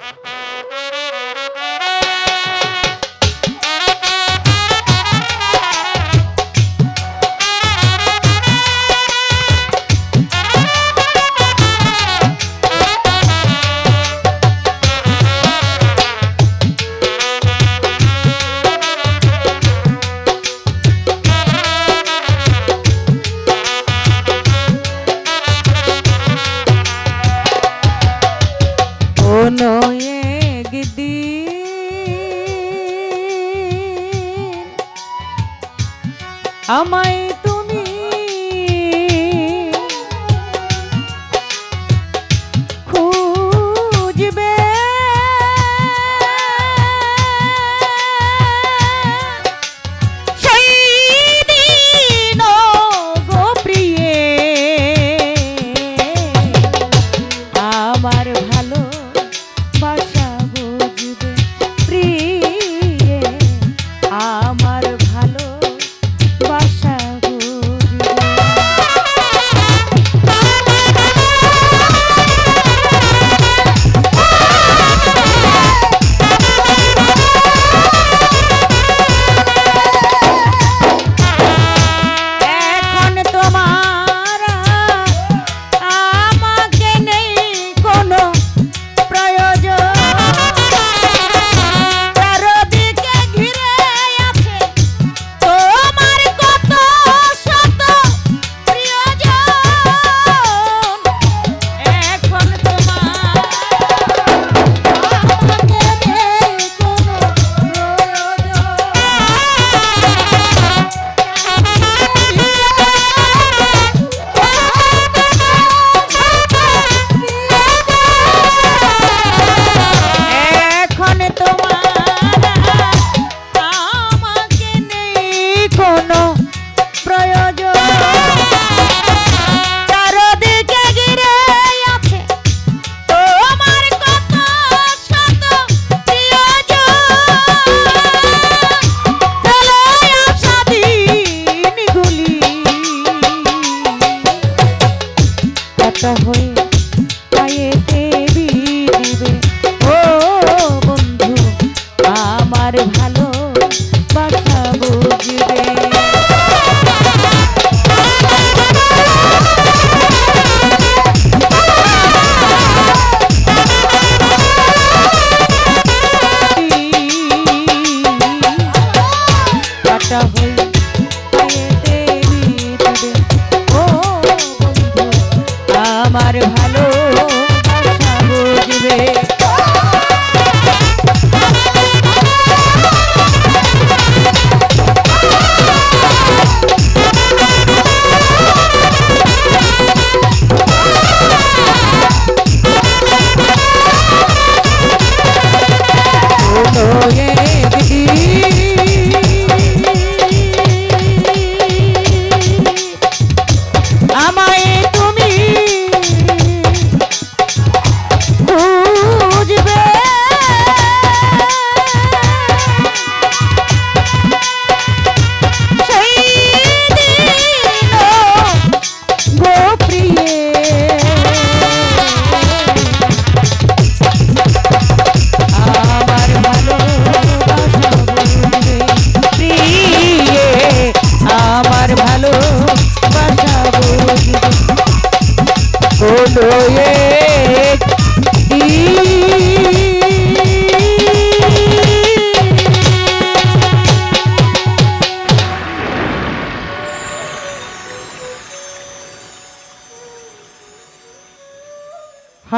Ha ha ha! একা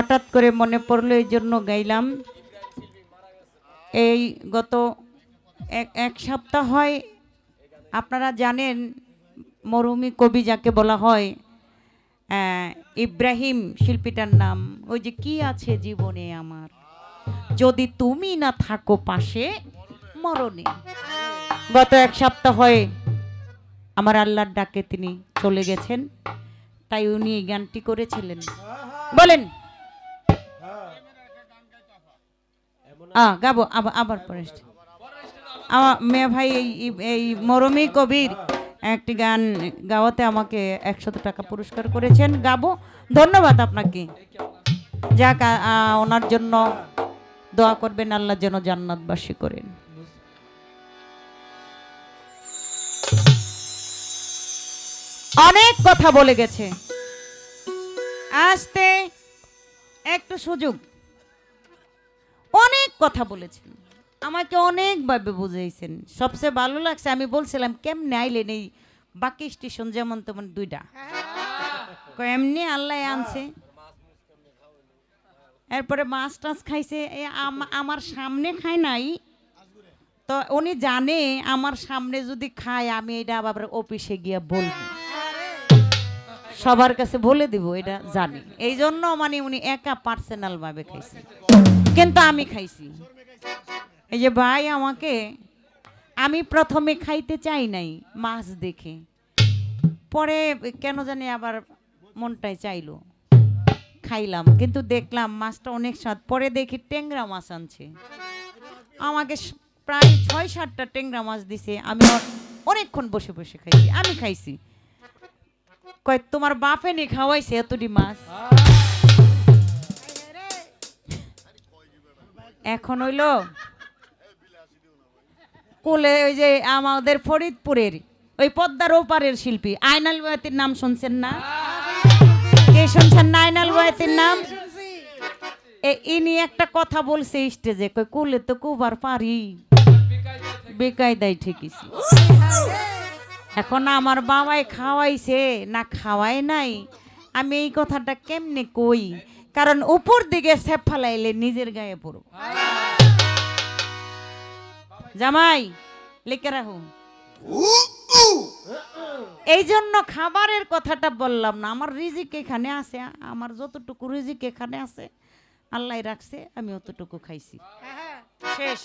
হঠাৎ করে মনে পড়ল এই জন্য গাইলাম। এই গত এক সপ্তাহ হয় আপনারা জানেন মরুমি কবি যাকে বলা হয় ইব্রাহিম শিল্পীটার নাম। ওই যে কি আছে জীবনে আমার? যদি তুমি না থাকো পাশে, মরণে। গত এক সপ্তাহ হয় আমার আল্লাহর ডাকে তিনি চলে গেছেন, তাই উনি এই গানটি করেছিলেন। বলেন আ গাবো আবার আবার পরে। আমার মেয়ে ভাই এই মরমী কবির একটি গান গাওয়াতে আমাকে একশত টাকা পুরস্কার করেছেন। গাবো ধন্যবাদ আপনাকে। যাক আ, ওনার জন্য দোয়া করবেন আল্লাহ যেন জান্নাতবাসী করেন। অনেক কথা বলে গেছে। আসতে একটু সুযোগ। অনেক কথা বলেছেন। আমাকে অনেকভাবে বুঝাইছেন। সবচেয়ে ভালো লাগছে, আমি বলছিলাম, কেমনে আইলেন এই বাকি স্টেশন যেমন তেমন দুইটা? এমনি আল্লাহ আনছে। এরপরে মাছ টাছ খাইছে। আমার সামনে খায় নাই। তো উনি জানে, আমার সামনে যদি খায়, আমি এটা আবার অফিসে গিয়ে বলব। সবার কাছে বলে দিব, এটা জানি। এই জন্য মানে উনি একা পার্সোনাল ভাবে খাইছে কিন্তু আমি খাইছি। এই যে ভাই আমাকে, আমি প্রথমে খাইতে চাই নাই, মাছ দেখে। পরে কেন জানি আবার মনটাই চাইলো। খাইলাম, কিন্তু দেখলাম মাছটা অনেক স্বাদ। পরে দেখি টেংরা মাছ আনছে। আমাকে প্রায় ছয় সাতটা টেংরা মাছ দিছে। আমি অনেকক্ষণ বসে বসে খাইছি। আমি খাইছি। কয়, তোমার বাপে নি খাওয়াইছে এতটি মাছ? এখন হইল কোলে ওই যে আমাদের ফরিদপুরের, ওই পদ্মার ওপারের শিল্পী। আয়নাল বয়াতির নাম শুনছেন না? কে শুনছেন না আয়নাল বয়াতির নাম? ইনি একটা কথা বলছে স্টেজে কই কুলে তো কুবার পারি। বেকায় দেয় ঠিকই এখন আমার বাবাই খাওয়াইছে, না খাওয়াই নাই। আমি এই কথাটা কেমনে কই? কারণ উপর দিকে সেপ ফালাইলে নিজের গায়ে পড়ব। জামাই, লিখে রাখুন এই জন্য খাবারের কথাটা বললাম না, আমার রিজিক এখানে আছে, আমার যতটুকু রিজিক এখানে আছে, আল্লাহ রাখছে, আমি অতটুকু খাইছি। শেষ।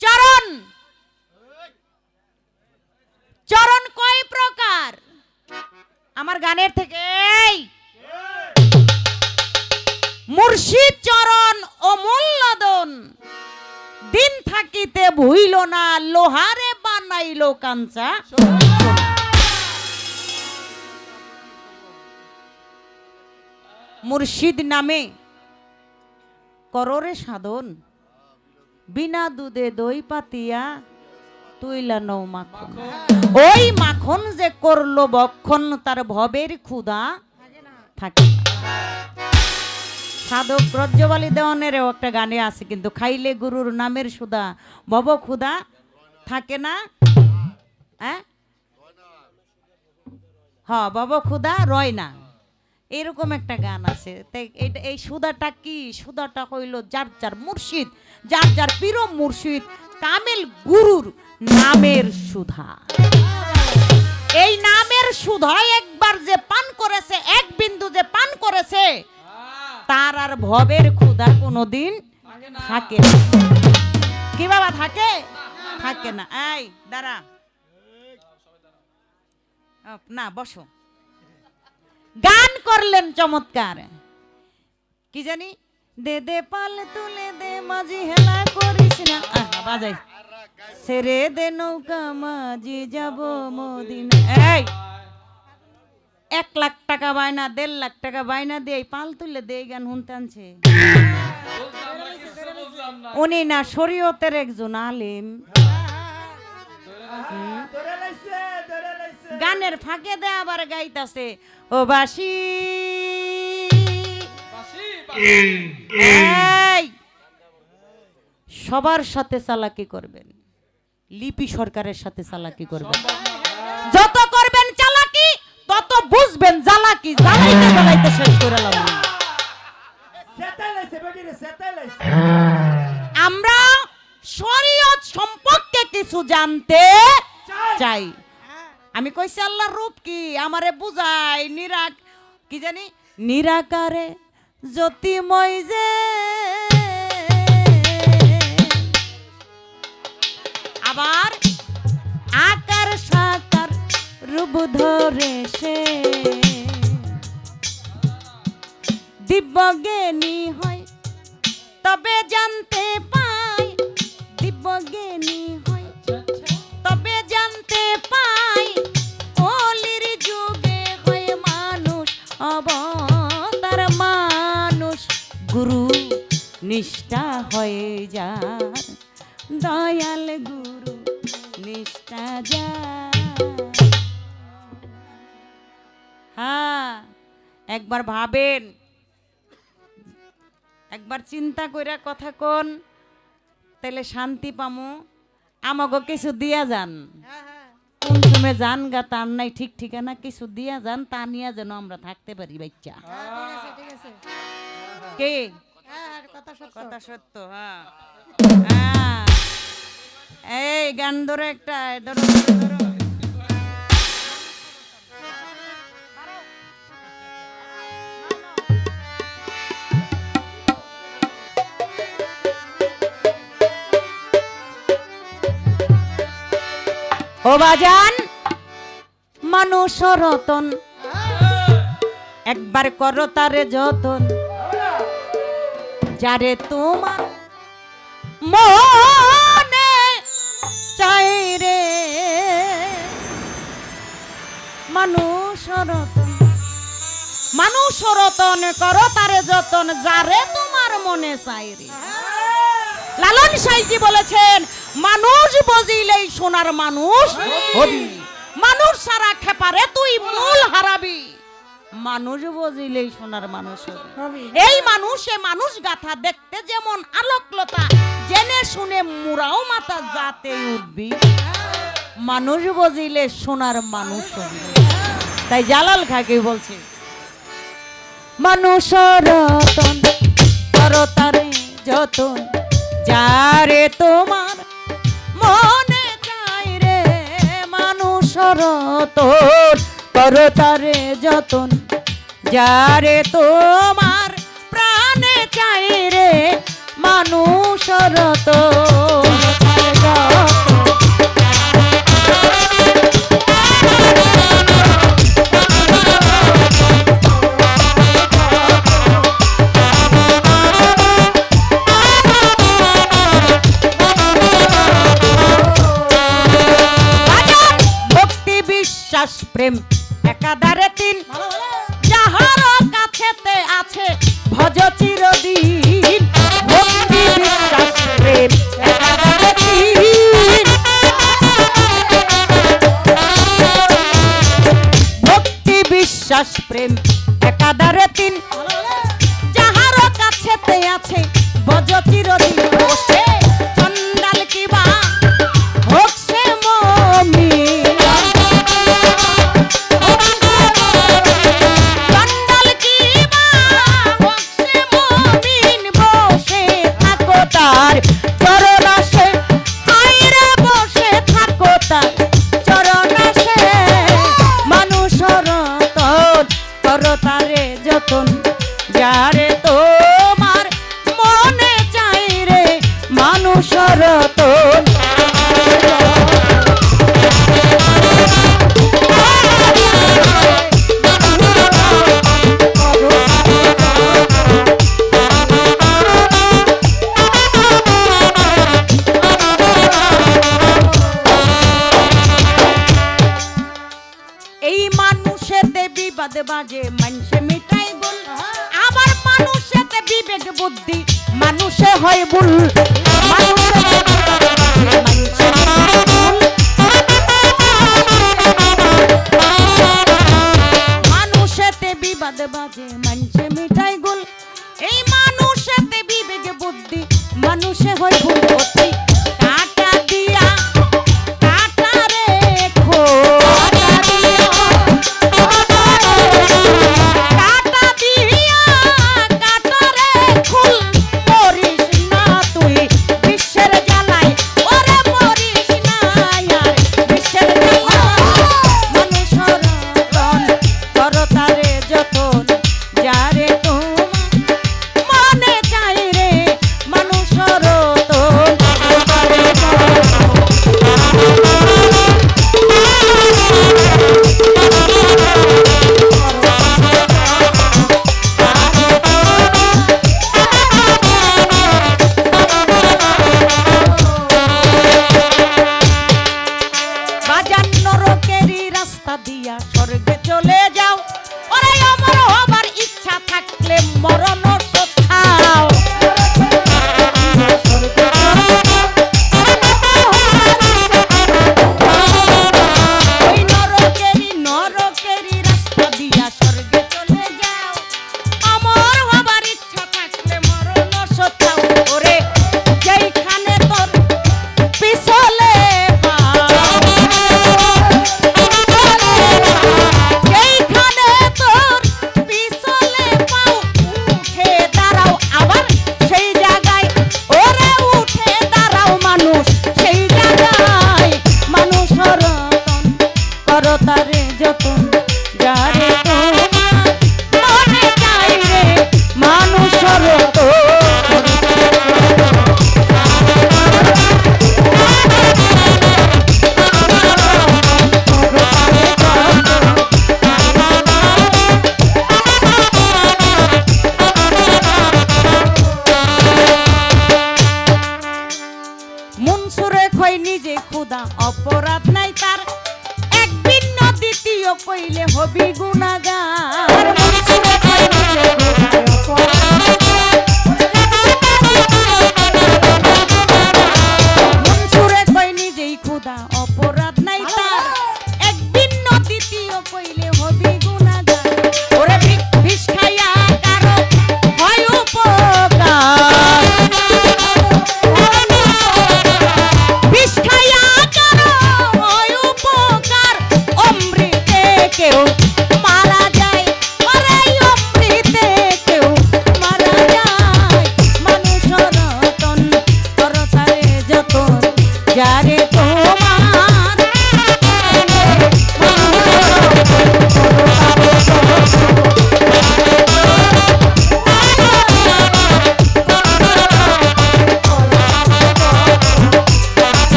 চরণ! চরণ কয় প্রকার? আমার গানের থেকে মুর্শিদ চরণ ও মূল্যদন দিন থাকিতে ভুইল না, লোহারে বানাইল কাঞ্চা। মুর্শিদ নামে কররে সাধন। বিনা দুধে দই পাতিয়া, তুইলা নৌ মাখন। ওই মাখন যে করল বক্ষণ, তার ভবের ক্ষুধা থাকে না। সাধক ব্রজ্জবালী দেওয়ানেরও একটা গানে আছে, কিন্তু খাইলে গুরুর নামের সুধা ভব ক্ষুধা থাকে না। হ্যাঁ? হ, ভব রয় না। এরকম একটা গান আছে। এই সুধাটা কি? সুধাটা হইল যার যার মুর্শিদ, যার যার পীর মুর্শিদ, কামেল গুরুর নামের সুধা। এই নামের সুধা একবার যে পান করেছে, এক বিন্দু যে পান করেছে তার আর ভবের ক্ষুধা কোনোদিন থাকে না। কি বাবা থাকে? থাকে না। এই দাঁড়া। না বসো। গান করলেন চমৎকার। কি জানি? দে দে পাল তুলে দে মাঝি হেলা করিস না। আহা, বাজাই সেরে দে নৌকা মাঝি যাব মদিনা। এই এক লাখ টাকা বায়না, দেড় লাখ টাকা বায়না দিয়ে পাল তুলে দিয়ে গান শুনতে আনছে। উনি না শরীয়তের একজন আলেম। গানের ফাঁকে দে আবার গাইতাছে, ও বাসি। সবার সাথে চালাকি করবেন, লিপি সরকারের সাথে চালাকি করবেন। যত বুঝবেন করে লাভ আমরা শরীয়ত সম্পর্কে কিছু জানতে চাই। আমি কইছি, আল্লাহর রূপ কি? আমারে বুঝাই, নিরাক কি জানি? নিরাকারে জ্যোতিময় যে আবার আকার সাকার রূপ ধরে সে দিব্যজ্ঞানী হয় তবে জানতে পাই দিব্যজ্ঞানী হয় তবে জানতে পাই কলির যুগে হয় মানুষ, অবতার মানুষ। গুরু নিষ্ঠা হয়ে যার দয়াল গুরু নিষ্ঠা যা হ্যাঁ একবার ভাবেন। একবার চিন্তা কইরা কথা কোন তাহলে শান্তি পামু। আমাকে কিছু দিয়া যান। কোন সময় যান গা তার নাই ঠিক ঠিকানা কিছু দিয়া যান তা নিয়ে যেন আমরা থাকতে পারি বাচ্চা। কে? কথা সত্য। হ্যাঁ। হ্যাঁ। এই গান ধরো একটা ধরো ধরো। ও বাজান মানুষ রতন। একবার করো তারে যতন। যারে তোমার মনে চাই রে। মানুষ রতন মানুষ রতন, করো তারে যতন, যারে তোমার মনে চাই রে। লালন সাইজি বলেছেন মানুষ বজিলেই সোনার মানুষ মানুষ সারা খেপারে তুই মূল হারাবি। মানুষ বজিলেই সোনার মানুষ এই মানুষে মানুষ গাথা দেখতে যেমন আলোকলতা জেনে শুনে মুরাও মাথা যাতে উঠবি। মানুষ বজিলে সোনার মানুষ তাই জালাল খাকে বলছে মানুষ রতন করো তারে যতন। যারে তোমার মনে চাই রে মানুষ তোর, করো তারে যতন। যারে তোমার প্রাণে চাই রে মানুষ রতন মানুষেতে বিবাদ বাজে, মানুষে মিটাই বল। আবার মানুষেতে বিবেক বুদ্ধি, মানুষে হয় ভুল। ভুল। মানুষেতে বিবাদ বাজে, মানুষে মিটাই গুল এই মানুষেতে বিবেক বুদ্ধি, মানুষে হয় ভুল করে খই নিজে খুদা অপরাধ নাই তার। একদিন দ্বিতীয় কইলে হবি গুণাগার। অপরাধ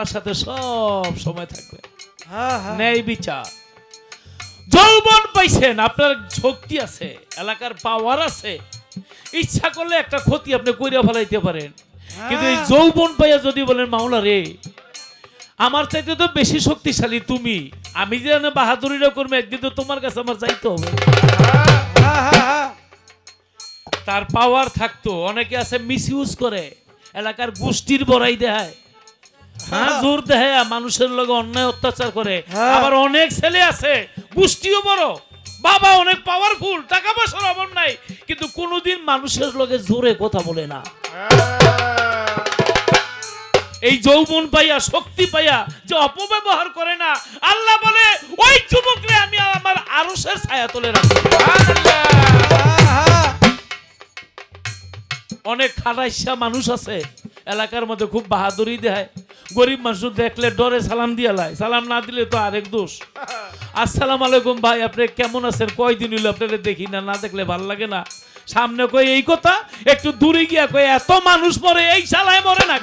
আল্লাহর সাথে সব সময় থাকবে। ন্যায় বিচার। যৌবন পাইছেন আপনার শক্তি আছে এলাকার পাওয়ার আছে। ইচ্ছা করলে একটা ক্ষতি আপনি কইরা ফেলাইতে পারেন। কিন্তু এই যৌবন পাইয়া যদি বলেন মাওলা রে আমার চাইতে তো বেশি শক্তিশালী তুমি। আমি যে বাহাদুরিরা করব একদিন তো তোমার কাছে আমার যাইতে হবে। তার পাওয়ার থাকতো। অনেকে আছে মিস ইউজ করে এলাকার গোষ্ঠীর বড়াই দেয়। হ্যাঁ। জোর দেয় মানুষের লগে অন্যায় অত্যাচার করে। হ্যাঁ। আবার অনেক ছেলে আছে গোষ্ঠীও বড়। বাবা অনেক পাওয়ারফুল টাকা পয়সার অভাব নাই কিন্তু কোনোদিন মানুষের লগে জোরে কথা বলে না। এই যৌবন পাইয়া শক্তি পাইয়া যে অপব্যবহার করে না আল্লাহ বলে ওই যুবকরে আমি আমার আরশের ছায়া তুলে রাখি হ্যাঁ অনেক খারাইসা মানুষ আছে এলাকার মধ্যে খুব বাহাদুরি দেয় গরিব মানুষ দেখলে ডরে সালাম দিয়ে লাই। সালাম না দিলে তো আরেক দোষ। আসসালাম আলাইকুম ভাই আপনি কেমন আছেন? কয়দিন হইল আপনারা দেখি না না দেখলে ভালো লাগে না। সামনে কই এই কথা একটু দূরে গিয়া কই এত মানুষ মরে এই শালায় মরে না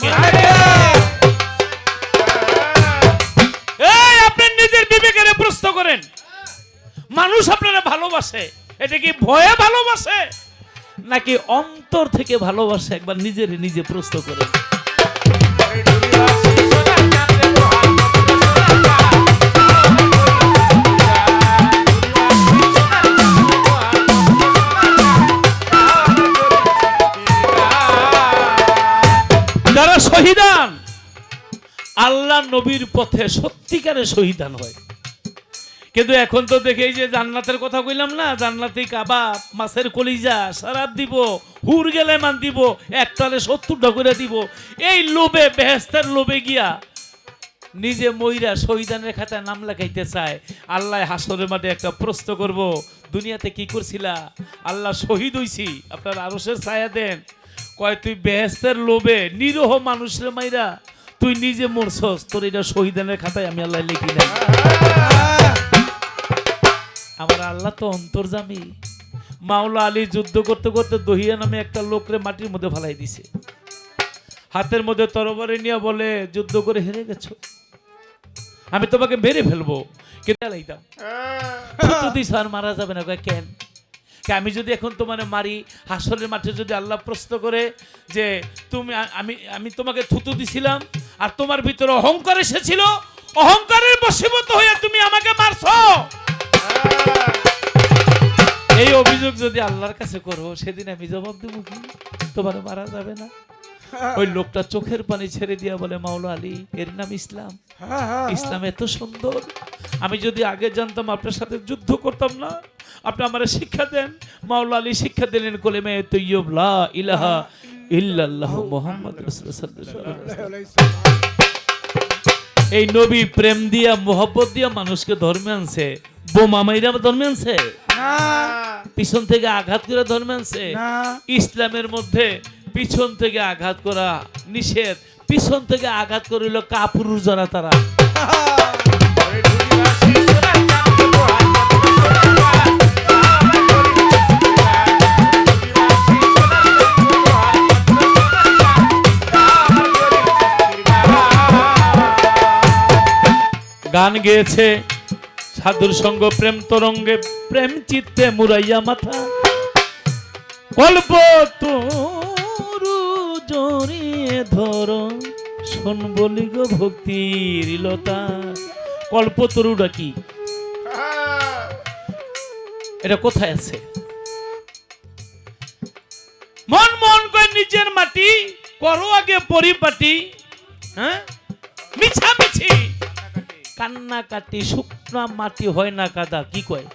এই আপনি নিজের বিবেকের প্রশ্ন করেন। মানুষ আপনারা ভালোবাসে। এটা কি ভয়ে ভালোবাসে? নাকি অন্তর থেকে ভালোবাসে একবার নিজের নিজে প্রশ্ন করে? যারা শহীদান, আল্লাহ নবীর পথে সত্যিকারে শহীদান হয়। কিন্তু এখন তো দেখে যে জান্নাতের কথা কইলাম না, জান্নাতি কাবাব মাছের কলিজা সারাপ দিব, হুর গেলে মান দিব, একটালে সত্তরটা করে দিব। এই লোভে, বেহেস্তের লোভে গিয়া নিজে মইরা শহীদানের খাতায় নাম লেখাইতে চায়। আল্লাহ হাসরের মাঠে একটা প্রশ্ন করব, দুনিয়াতে কি করছিলা? আল্লাহ শহীদ হইছি, আপনার আরসের ছায়া দেন। কয়, তুই বেহেস্তের লোভে নিরহ মানুষের মাইরা, তুই নিজে মরছস, তোর এটা শহীদানের খাতায় আমি আল্লাহ লিখি নাই। আমার আল্লাহ তো অন্তর্জামী মাওলা আলী যুদ্ধ করতে করতে দহিয়া নামে একটা লোকরে মাটির মধ্যে ফালাই দিছে। হাতের মধ্যে তরবারি নিয়ে বলে, যুদ্ধ করে হেরে গেছো। আমি তোমাকে মেরে ফেলব। কিন্তু লাইতাম তুই স্যার মারা যাবে না কেন? আমি যদি এখন তোমার মারি হাসলের মাঠে যদি আল্লাহ প্রশ্ন করে যে, তুমি আমি আমি তোমাকে থুতু দিছিলাম আর তোমার ভিতরে অহংকার এসেছিল, অহংকারের বশীভূত হয়ে তুমি আমাকে মারছো। এই অভিযোগ যদি আল্লাহর কাছে করো সেদিন আমি জবাব দেবো কি? তোমার মারা যাবে না। ওই লোকটা চোখের পানি ছেড়ে দিয়া বলে মাওলা আলী এর নাম ইসলাম। ইসলাম এত সুন্দর। আমি যদি আগে জানতাম আপনার সাথে যুদ্ধ করতাম না আপনি আমার শিক্ষা দেন। মাওলা আলী শিক্ষা দিলেন কলেমে তৈয়ব লা ইলাহা ইল্লাল্লাহ মুহাম্মদ রাসূলুল্লাহ। এই নবী প্রেম দিয়া মোহব্বত দিয়া মানুষকে ধর্মে আনছে। বোমা মাইরা ধর্মে আনছে। পিছন থেকে আঘাত করে ধর্মে আনছে। ইসলামের মধ্যে পিছন থেকে আঘাত করা নিষেধ। পিছন থেকে আঘাত করিল কাপুরুষ যারা তারা। গান গেয়েছে। সাধুর সঙ্গ, প্রেম তরঙ্গে, প্রেম চিত্তে মুরাইয়া মাথা। কল্প তরু জড়িয়ে ধর, শোন বলি গো ভক্তির লতা। কল্প তরুটা কি? এটা কোথায় আছে? মন মন করে নিজের মাটি, করো আগে পরিপাটি হ্যাঁ? মিছামিছি। কান্না কাটি শুকনা মাটি হয় না কাদা কি কয়?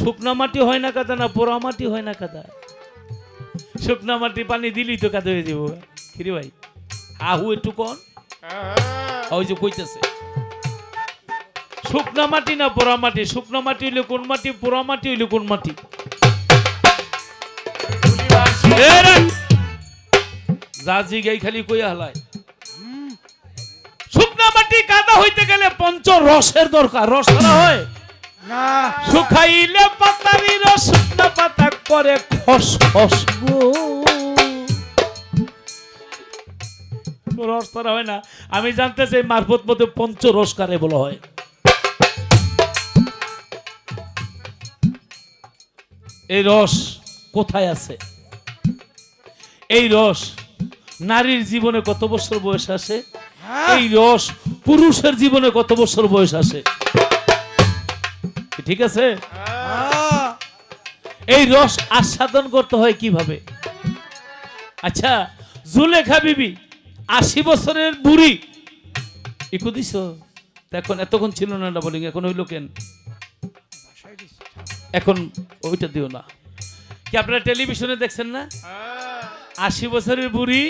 শুকনা মাটি হয় না কাদা না পোড়া মাটি হয় না কাদা? শুকনা মাটি পানি দিলি তো কাদা হয়ে যাব। কিরে ভাই? আহু একটু কন। ওই যে কইতেছে। শুকনা মাটি না পোড়া মাটি? শুকনা মাটি হইলে কোন মাটি পোড়া মাটি হইলে কোন মাটি? এ রে! জাজি গাই খালি কইয়া হালায়। মাটি কাদা হইতে গেলে পঞ্চ রসের দরকার রস ছাড়া হয়। না। শুকাইলে পাতারি রস শুকনা পাতা করে খস খস রস ছাড়া হয় না। আমি জানতে চাই মারফত মধ্যে পঞ্চ রস কারে বলা হয়? এই রস কোথায় আছে? এই রস নারীর জীবনে কত বছর বয়স আসে এই রস পুরুষের জীবনে কত বছর বয়স আসে ঠিক আছে? এই রস আস্বাদন করতে হয় কীভাবে? আচ্ছা জুলেখা বিবি আশি বছরের বুড়ি। ইকু দিছ এখন এতক্ষণ ছিল না না বলিং এখন হইল কেন? এখন ওইটা দিও না। কি আপনারা টেলিভিশনে দেখছেন না? আশি বছরের বুড়ি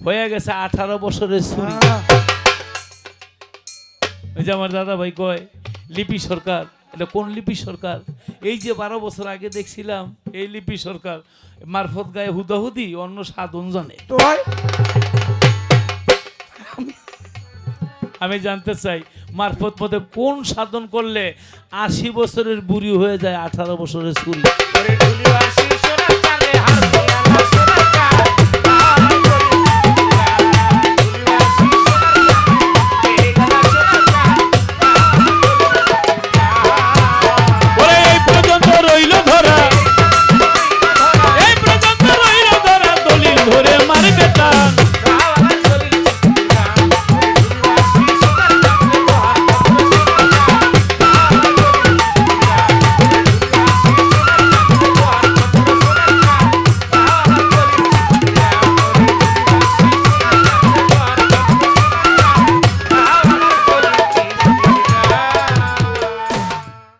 হয়ে গেছে আঠারো বছরের ছুরি ওই যে আমার দাদা ভাই কয় লিপি সরকার। এটা কোন লিপি সরকার? এই যে বারো বছর আগে দেখছিলাম এই লিপি সরকার। মারফত গায়ে হুদাহুদি অন্য সাধন জানে। আমি জানতে চাই মারফত পথে কোন সাধন করলে আশি বছরের বুড়ি হয়ে যায় আঠারো বছরের ছুরি